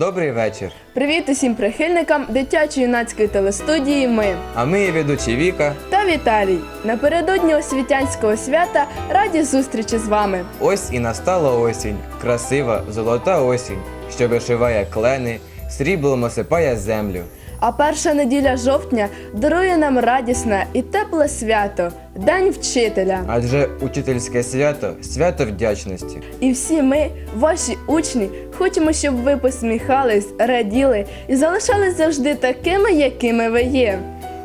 Добрий вечір. Привіт усім прихильникам дитячої юнацької телестудії Ми А ми є ведучі Віка. та Віталій. Напередодні освітянського свята раді зустрічі з вами. Ось і настала осінь. Красива, золота осінь, що вишиває клени, сріблом осипає землю. А перша неділя жовтня дарує нам радісне і тепле свято День вчителя. Адже учительське свято свято вдячності. І всі ми, ваші учні, хочемо, щоб ви посміхались, раділи і залишались завжди такими, якими ви є.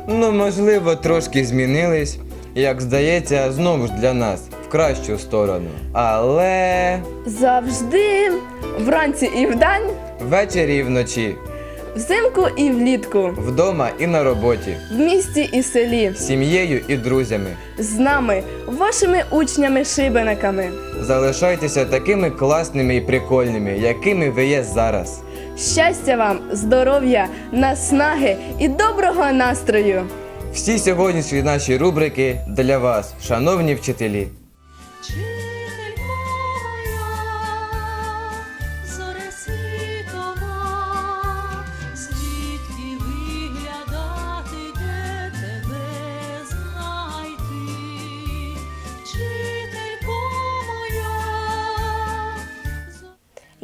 Ну, можливо, трошки змінились, як здається, знову ж для нас в кращу сторону. Але Завжди вранці і вдень, ввечері і вночі, взимку і влітку, вдома і на роботі, в місті і селі. з сім'єю і друзями. з нами, вашими учнями-шибениками. Залишайтеся такими класними і прикольними, якими ви є зараз. Щастя вам, здоров'я, наснаги і доброго настрою! Всі сьогоднішні наші рубрики для вас, шановні вчителі.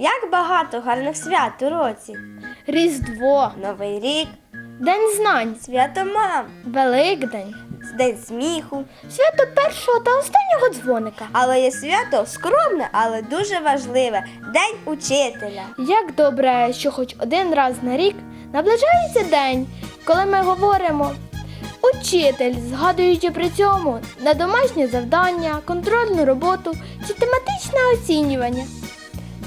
Як багато гарних свят у році. Різдво, Новий рік, День знань, свято мам, Великдень, день сміху. свято першого та останнього дзвоника. Але є свято скромне, але дуже важливе День учителя. Як добре, що хоч один раз на рік наближається день, коли ми говоримо учитель, згадуючи при цьому на домашнє завдання, контрольну роботу чи тематичне оцінювання.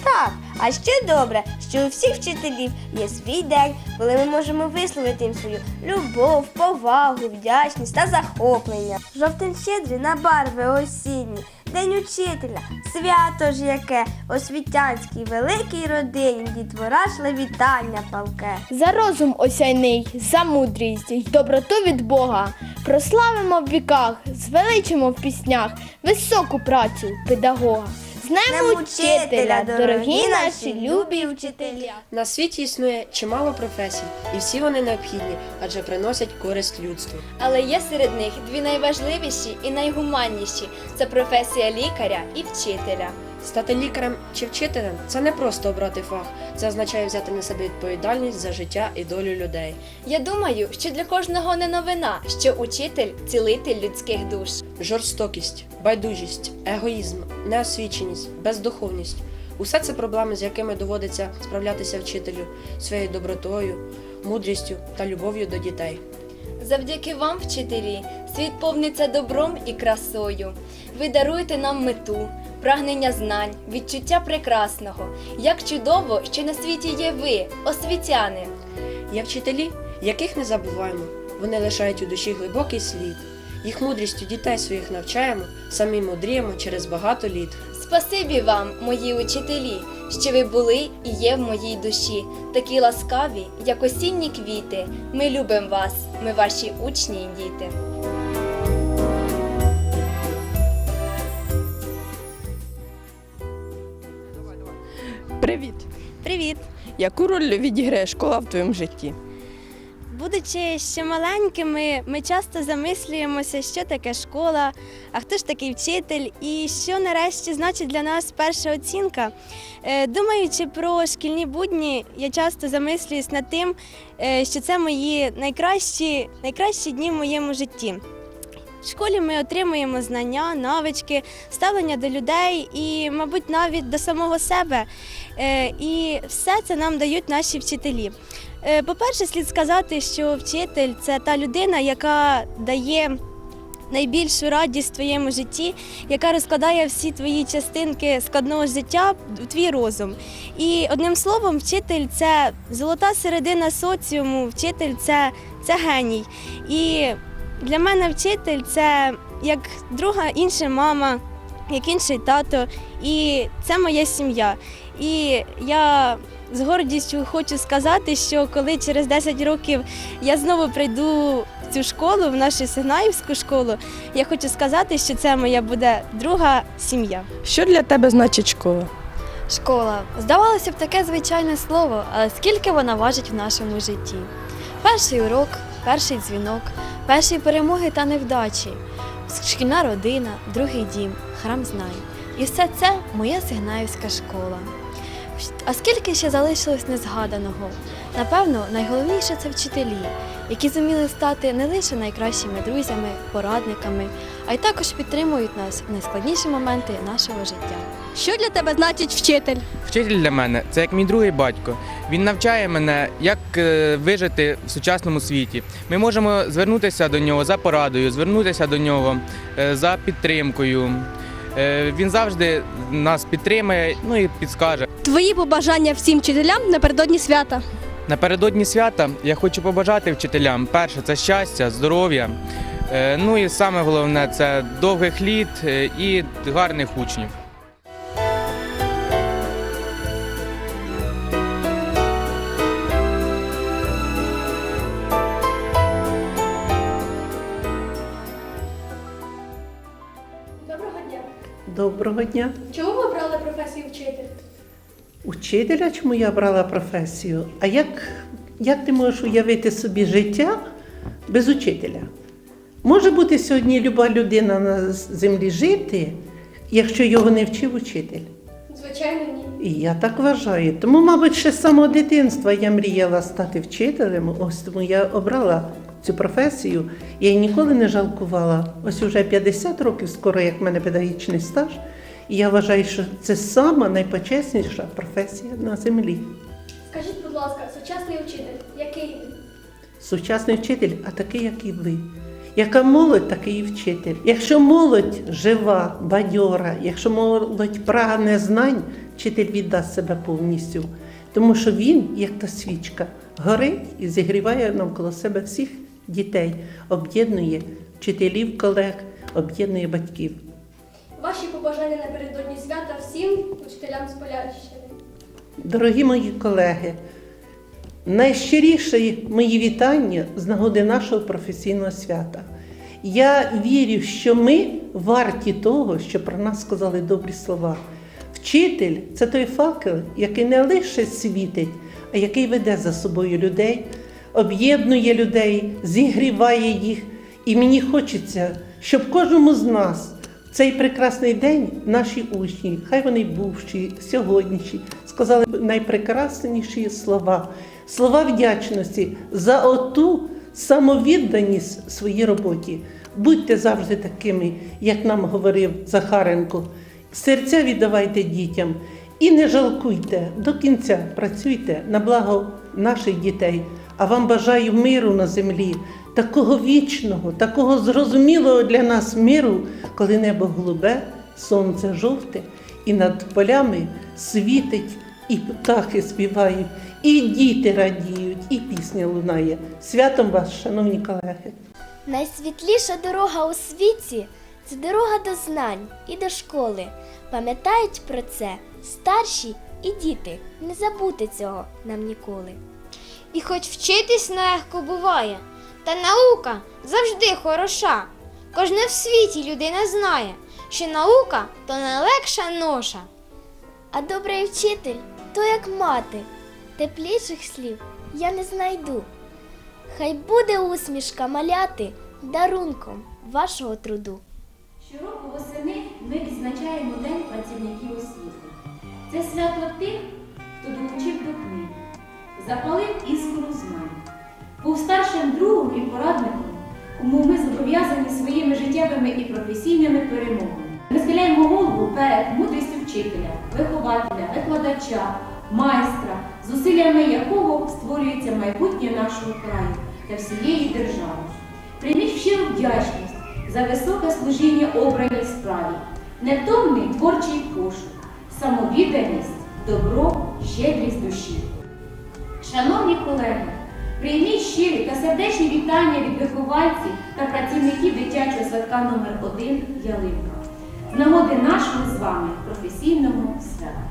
Так, а ще добре, що у всіх вчителів є свій день, коли ми можемо висловити їм свою любов, повагу, вдячність та захоплення. Жовтень щедрий на барви осінні, день учителя, свято ж яке, освітянській великій родині, дітвора шле вітання палке. За розум осяйний, за мудрість й доброту від Бога. Прославимо в віках, звеличимо в піснях високу працю педагога. З Днем Днем учителя, дорогі наші любі вчителя. На світі існує чимало професій, і всі вони необхідні, адже приносять користь людству. Але є серед них дві найважливіші і найгуманніші це професія лікаря і вчителя. Стати лікарем чи вчителем це не просто обрати фах, це означає взяти на себе відповідальність за життя і долю людей. Я думаю, що для кожного не новина, що учитель цілитель людських душ. Жорстокість, байдужість, егоїзм, неосвіченість, бездуховність усе це проблеми, з якими доводиться справлятися вчителю своєю добротою, мудрістю та любов'ю до дітей. Завдяки вам, вчителі, світ повниться добром і красою. Ви даруєте нам мету, прагнення знань, відчуття прекрасного. Як чудово, що на світі є ви, освітяни. Є вчителі, яких не забуваємо. Вони лишають у душі глибокий слід. Їх мудрістю дітей своїх навчаємо, самі мудріємо через багато літ. Спасибі вам, мої учителі, що ви були і є в моїй душі, такі ласкаві, як осінні квіти. Ми любимо вас, ми ваші учні і діти. Привіт! Привіт! Яку роль відіграє школа в твоєму житті? Будучи ще маленькими, ми часто замислюємося, що таке школа, а хто ж такий вчитель, і що нарешті значить для нас перша оцінка. Е, Думаючи про шкільні будні, я часто замислююсь над тим, е, що це мої найкращі, найкращі дні в моєму житті. Школі ми отримуємо знання, навички, ставлення до людей і, мабуть, навіть до самого себе. Е, І все це нам дають наші вчителі. Е, По-перше, слід сказати, що вчитель це та людина, яка дає найбільшу радість в твоєму житті, яка розкладає всі твої частинки складного життя в твій розум. І одним словом, вчитель це золота середина соціуму, вчитель це, це геній. І для мене вчитель це як друга інша мама, як інший тато, і це моя сім'я. І я з гордістю хочу сказати, що коли через 10 років я знову прийду в цю школу, в нашу Сигнаївську школу, я хочу сказати, що це моя буде друга сім'я. Що для тебе значить школа? Школа. Здавалося б, таке звичайне слово, але скільки вона важить в нашому житті. Перший урок, перший дзвінок, перші перемоги та невдачі, шкільна родина, другий дім, храм знань. І все це моя сигнаївська школа. А скільки ще залишилось незгаданого? Напевно, найголовніше це вчителі, які зуміли стати не лише найкращими друзями, порадниками, а й також підтримують нас в найскладніші моменти нашого життя. Що для тебе значить вчитель? Вчитель для мене це як мій другий батько. Він навчає мене, як е, вижити в сучасному світі. Ми можемо звернутися до нього за порадою, звернутися до нього е, за підтримкою. Е, Він завжди нас підтримає, ну і підскаже. Твої побажання всім вчителям напередодні свята. Напередодні свята я хочу побажати вчителям: перше це щастя, здоров'я. Ну і саме головне це довгих літ і гарних учнів. Доброго дня. Чому ви обрали професію вчитель? Учителя, чому я брала професію? А як, як ти можеш уявити собі життя без учителя? Може бути сьогодні люба людина на землі жити, якщо його не вчив учитель? Звичайно, ні. І я так вважаю. Тому, мабуть, ще з самого дитинства я мріяла стати вчителем. Ось тому я обрала цю професію. Я її ніколи не жалкувала. Ось уже 50 років, скоро як в мене педагогічний стаж. І я вважаю, що це сама найпочесніша професія на землі. Скажіть, будь ласка, сучасний учитель, який він? Сучасний вчитель, а такий, як і ви. Яка молодь, такий і вчитель. Якщо молодь жива, бадьора, якщо молодь прагне знань, вчитель віддасть себе повністю. Тому що він, як та свічка, горить і зігріває навколо себе всіх дітей, об'єднує вчителів, колег, об'єднує батьків. Ваші побажання напередодні свята всім учителям з Полярщини. Дорогі мої колеги, найщиріше мої вітання з нагоди нашого професійного свята. Я вірю, що ми варті того, що про нас сказали добрі слова. Вчитель це той факел, який не лише світить, а який веде за собою людей, об'єднує людей, зігріває їх. І мені хочеться, щоб кожному з нас в цей прекрасний день наші учні, хай вони бувші, сьогоднішні, сказали найпрекрасніші слова, слова вдячності за оту самовідданість своїй роботі. Будьте завжди такими, як нам говорив Захаренко. Серця віддавайте дітям і не жалкуйте до кінця, працюйте на благо наших дітей. А вам бажаю миру на землі, такого вічного, такого зрозумілого для нас миру, коли небо голубе, сонце жовте, і над полями світить, і птахи співають, і діти радіють, і пісня лунає. Святом вас, шановні колеги! Найсвітліша дорога у світі це дорога до знань і до школи. Пам'ятають про це старші і діти. Не забути цього нам ніколи. І хоч вчитись нелегко буває, та наука завжди хороша. Кожне в світі людина знає, що наука то найлегша ноша. А добрий вчитель то як мати. Тепліших слів я не знайду. Хай буде усмішка маляти дарунком вашого труду. Щороку восени ми відзначаємо День працівників освіти. Це свято тих, хто долучив до запалив іскру знань, був старшим другом і порадником, кому ми зобов'язані своїми життєвими і професійними перемогами. Ми схиляємо голову перед мудрістю вчителя, вихователя, викладача, майстра, зусиллями якого створюється майбутнє нашого краю та всієї держави. Прийміть щиру вдячність за високе служіння обраній справі, невтомний творчий пошук, самовідданість, добро, щедрість душі. Шановні колеги, прийміть щирі та сердечні вітання від виховальців та працівників дитячого садка номер 1 Ялинка з нагоди нашого з вами професійного свята.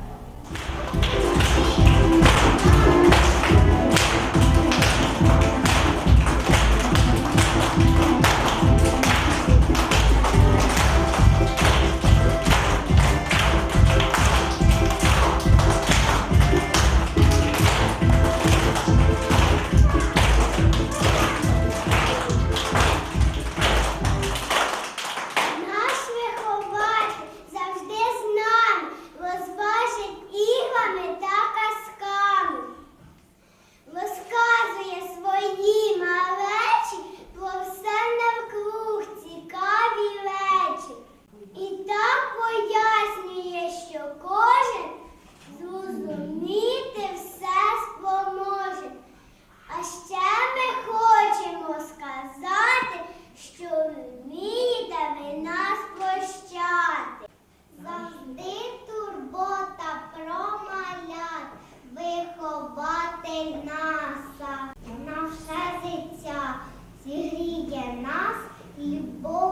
Любов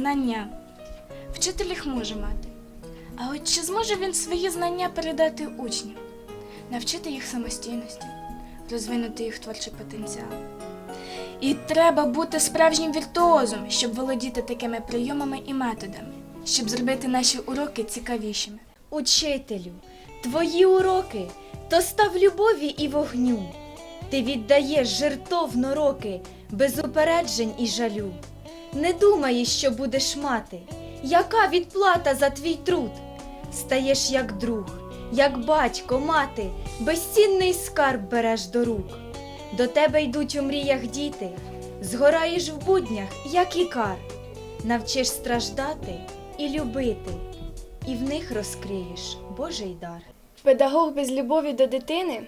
Знання. Вчитель їх може мати. А от чи зможе він свої знання передати учням, навчити їх самостійності, розвинути їх творчий потенціал? І треба бути справжнім віртуозом, щоб володіти такими прийомами і методами, щоб зробити наші уроки цікавішими. Учителю, твої уроки то став любові і вогню. Ти віддаєш жертовно роки, без упереджень і жалю. Не думаєш, що будеш мати, яка відплата за твій труд? Стаєш як друг, як батько, мати, безцінний скарб береш до рук. До тебе йдуть у мріях діти, згораєш в буднях, як ікар, навчиш страждати і любити, і в них розкриєш Божий дар. Педагог без любові до дитини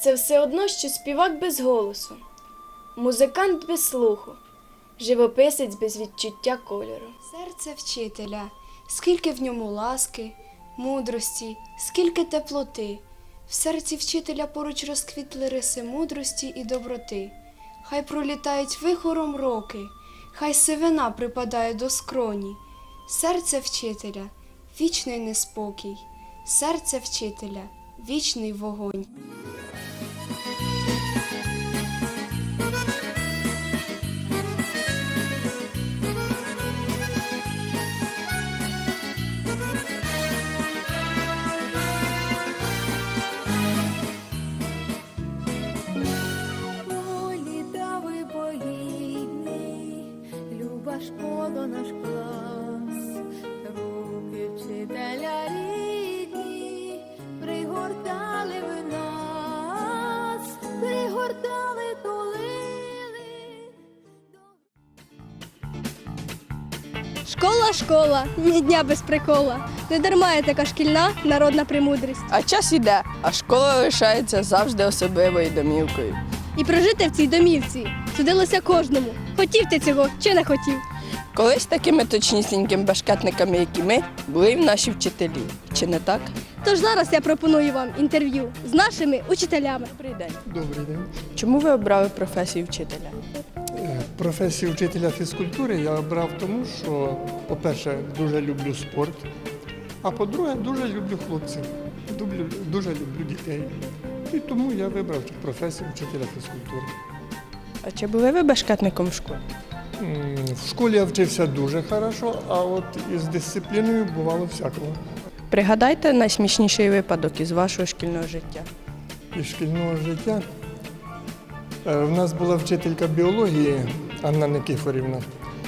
це все одно, що співак без голосу, музикант без слуху, живописець без відчуття кольору. Серце вчителя, скільки в ньому ласки, мудрості, скільки теплоти. В серці вчителя поруч розквітли риси мудрості і доброти. Хай пролітають вихором роки, хай сивина припадає до скроні. Серце вчителя, вічний неспокій, серце вчителя, вічний вогонь. Школа, школа, ні дня без прикола. Не дарма є така шкільна народна премудрість. А час іде, а школа лишається завжди особливою домівкою. І прожити в цій домівці судилося кожному. Хотів ти цього чи не хотів. Колись такими точнісінькими башкетниками, як і ми, були й наші вчителі. Чи не так? Тож зараз я пропоную вам інтерв'ю з нашими учителями. Добрий день. Добрий день. Чому ви обрали професію вчителя? Е, Професію вчителя фізкультури я обрав тому, що, по-перше, дуже люблю спорт, а по-друге, дуже люблю хлопців, дуже люблю дітей. І тому я вибрав професію вчителя фізкультури. А чи були ви башкетником в школі? В школі я вчився дуже хорошо, а от із дисципліною бувало всякого. Пригадайте найсмішніший випадок із вашого шкільного життя. Із шкільного життя. Е, В нас була вчителька біології Анна Никифорівна.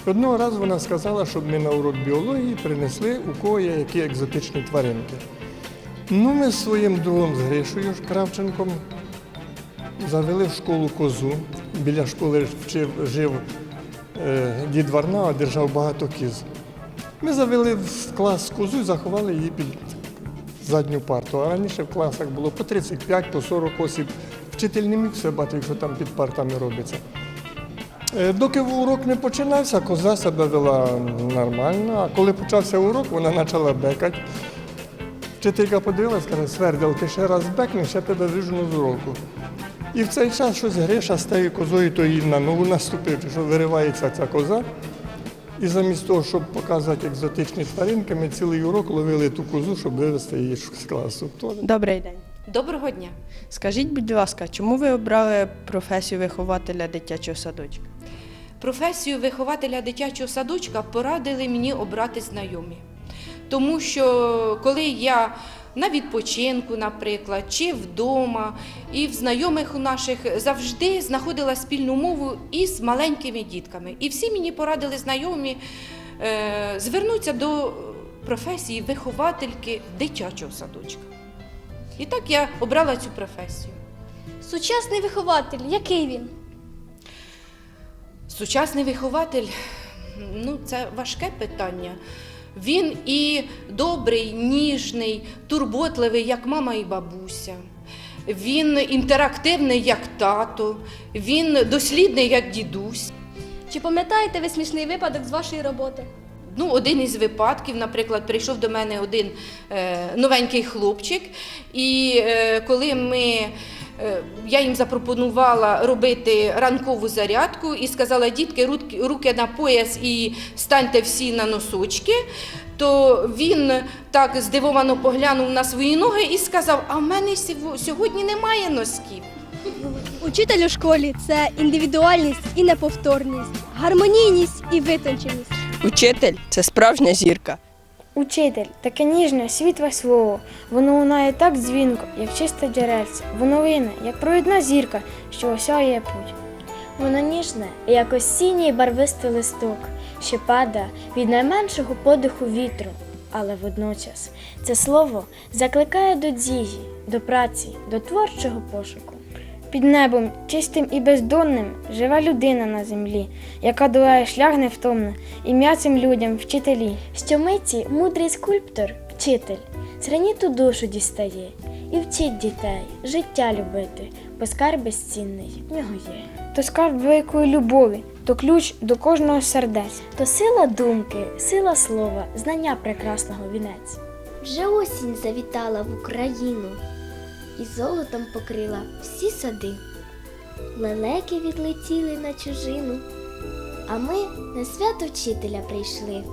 Одного разу вона сказала, щоб ми на урок біології принесли, у кого є які екзотичні тваринки. Ну, ми з своїм другом з Гришою Кравченком завели в школу козу. Біля школи вчив, жив е, дід Варнава, держав багато кіз. Ми завели в клас козу і заховали її під задню парту. А раніше в класах було по 35, по 40 осіб. Вчитель не міг все бачити, що там під партами робиться. Е, Доки урок не починався, коза себе вела нормально, а коли почався урок, вона почала бекати. Вчителька подивилась, каже, Свердел, ти ще раз бекнеш, я тебе вижену з уроку. І в цей час щось Гриша з тією козою, то їй на ногу наступив, що виривається ця коза. І замість того, щоб показувати екзотичні тваринки, ми цілий урок ловили ту козу, щоб вивезти її з класу. Добрий день. Доброго дня. Скажіть, будь ласка, чому ви обрали професію вихователя дитячого садочка? Професію вихователя дитячого садочка порадили мені обрати знайомі. Тому що коли я на відпочинку, наприклад, чи вдома, і в знайомих у наших завжди знаходила спільну мову із маленькими дітками. І всі мені порадили знайомі е, звернутися до професії виховательки дитячого садочка. І так я обрала цю професію. Сучасний вихователь, який він? Сучасний вихователь ну, це важке питання. Він і добрий, ніжний, турботливий, як мама і бабуся. Він інтерактивний, як тато, він дослідний, як дідусь. Чи пам'ятаєте ви смішний випадок з вашої роботи? Ну, один із випадків, наприклад, прийшов до мене один е, новенький хлопчик, і е, коли ми. е, Я їм запропонувала робити ранкову зарядку і сказала, дітки, руки- на пояс і станьте всі на носочки. То він так здивовано поглянув на свої ноги і сказав: А в мене сьогодні немає носків. Учитель у школі це індивідуальність і неповторність, гармонійність і витонченість. Учитель це справжня зірка. Учитель таке ніжне, світле слово. Воно лунає так дзвінко, як чисте джерельце. Воно вине, як провідна зірка, що осяє путь. Воно ніжне, як осінній барвистий листок, що пада від найменшого подиху вітру. Але водночас це слово закликає до дії, до праці, до творчого пошуку. Під небом, чистим і бездонним, жива людина на землі, яка долає шлях невтомно, ім'я цим людям вчителі. Щомиті мудрий скульптор, вчитель, зраніту душу дістає і вчить дітей життя любити, бо скарб безцінний в нього є. То скарб великої любові, то ключ до кожного сердець, то сила думки, сила слова, знання прекрасного вінець. Вже осінь завітала в Україну і золотом покрила всі сади. Лелеки відлетіли на чужину, а ми на свято вчителя прийшли.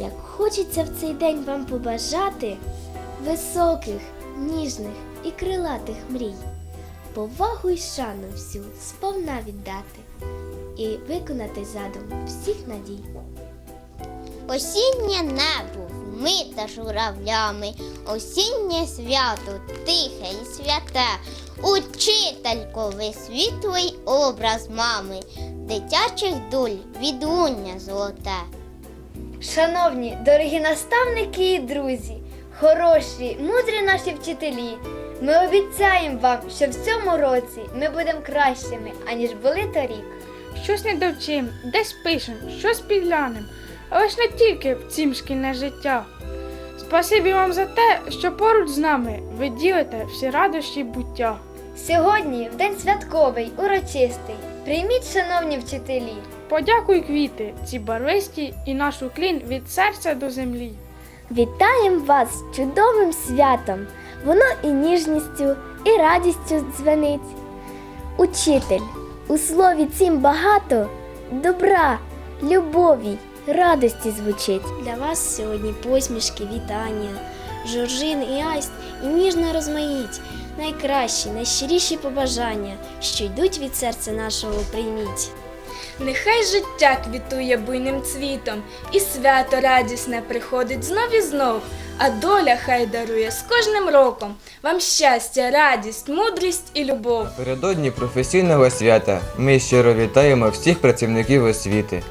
Як хочеться в цей день вам побажати високих, ніжних і крилатих мрій, повагу й шану всю сповна віддати і виконати задум всіх надій. Осіннє небо вмите журавлями, осіннє свято тихе і святе. Учителько, ви світлий образ мами, дитячих дуль відлуння золоте. Шановні, дорогі наставники і друзі, хороші, мудрі наші вчителі, ми обіцяємо вам, що в цьому році ми будемо кращими, аніж були торік. Щось не довчим, десь пишем, щось підглянем, але ж не тільки в цім шкільне життя. Спасибі вам за те, що поруч з нами ви ділите всі радощі буття. Сьогодні, в день святковий, урочистий, прийміть, шановні вчителі. Подякуй квіти, ці барвисті і наш уклін від серця до землі. Вітаємо вас з чудовим святом! Воно і ніжністю, і радістю дзвенить. Учитель, у слові цім багато добра, любові, радості звучить. Для вас сьогодні посмішки, вітання, жоржин і айст і ніжна розмаїть, найкращі, найщиріші побажання, що йдуть від серця нашого прийміть. Нехай життя квітує буйним цвітом, і свято радісне приходить знов і знов, а доля хай дарує з кожним роком вам щастя, радість, мудрість і любов. Напередодні професійного свята ми щиро вітаємо всіх працівників освіти,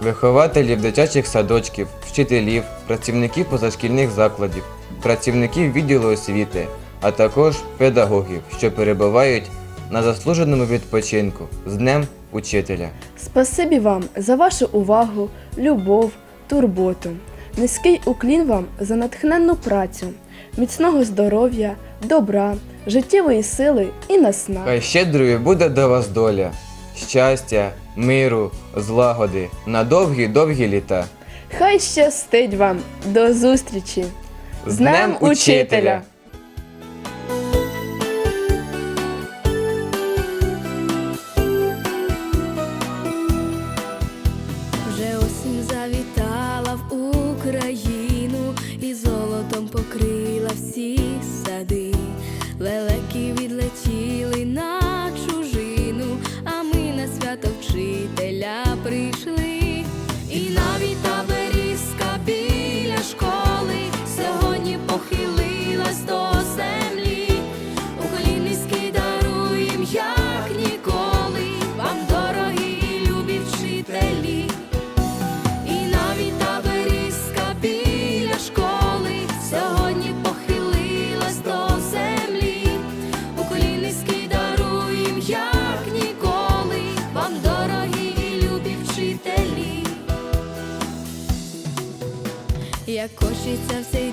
вихователів дитячих садочків, вчителів, працівників позашкільних закладів, працівників відділу освіти, а також педагогів, що перебувають на заслуженому відпочинку з Днем Учителя. Спасибі вам за вашу увагу, любов, турботу. Низький уклін вам за натхненну працю, міцного здоров'я, добра, життєвої сили і наснаг. Хай щедрою буде до вас доля, щастя, миру, злагоди на довгі-довгі літа. Хай щастить вам! До зустрічі! З Днем Учителя! Як хочеться